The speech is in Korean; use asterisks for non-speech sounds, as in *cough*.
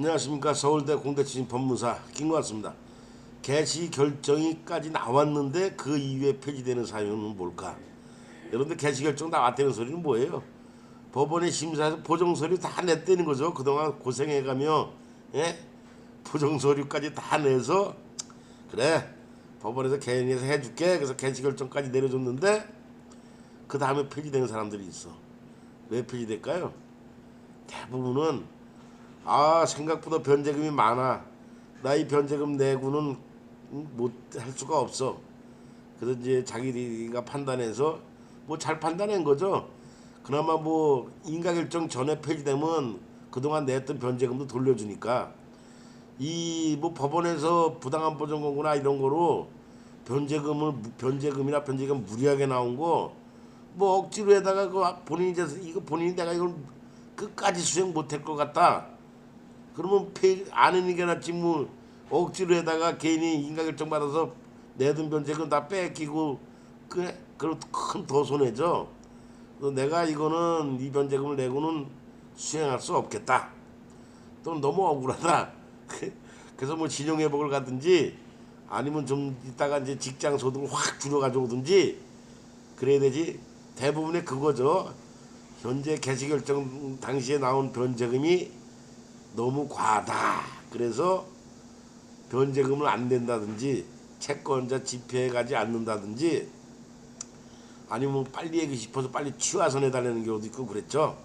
안녕하십니까 서울대 공대 출신 법무사 김관수입니다. 개시 결정이까지 나왔는데 그 이후에 폐지되는 사유는 뭘까? 여러분들 개시 결정 나왔다는 소리는 뭐예요? 법원의 심사에서 보정 서류 다 냈다는 거죠. 그동안 고생해가며 예? 보정 서류까지 다 내서 그래 법원에서 개인에서 해줄게 그래서 개시 결정까지 내려줬는데 그 다음에 폐지되는 사람들이 있어. 왜 폐지될까요? 대부분은 아 생각보다 변제금이 많아. 나 이 변제금 내고는 못 할 수가 없어. 그래서 이제 자기가 판단해서 뭐 잘 판단한 거죠. 그나마 뭐 인가결정 전에 폐지되면 그동안 냈던 변제금도 돌려주니까. 이 뭐 법원에서 부당한 보전 권고나 이런 거로 변제금을 변제금이나 변제금 무리하게 나온 거 뭐 억지로 해다가 그 본인이 이제 이거 본인이 내가 이걸 끝까지 수행 못할 것 같다. 그러면 폐, 안 하는 게 낫지 뭐 억지로 해다가 개인이 인가결정 받아서 내던 변제금 다 뺏기고 그래 그럼 큰 더 손해죠. 그래서 내가 이거는 이 변제금을 내고는 수행할 수 없겠다. 또 너무 억울하다. *laughs* 그래서 뭐 진용 회복을 가든지 아니면 좀 이따가 이제 직장 소득을 확 줄여 가져오든지 그래야 되지. 대부분의 그거죠. 현재 개시 결정 당시에 나온 변제금이 너무 과하다. 그래서 변제금을 안 낸다든지 채권자 집회에 가지 않는다든지 아니면 빨리 하기 싶어서 빨리 취하선 해달라는 경우도 있고 그랬죠.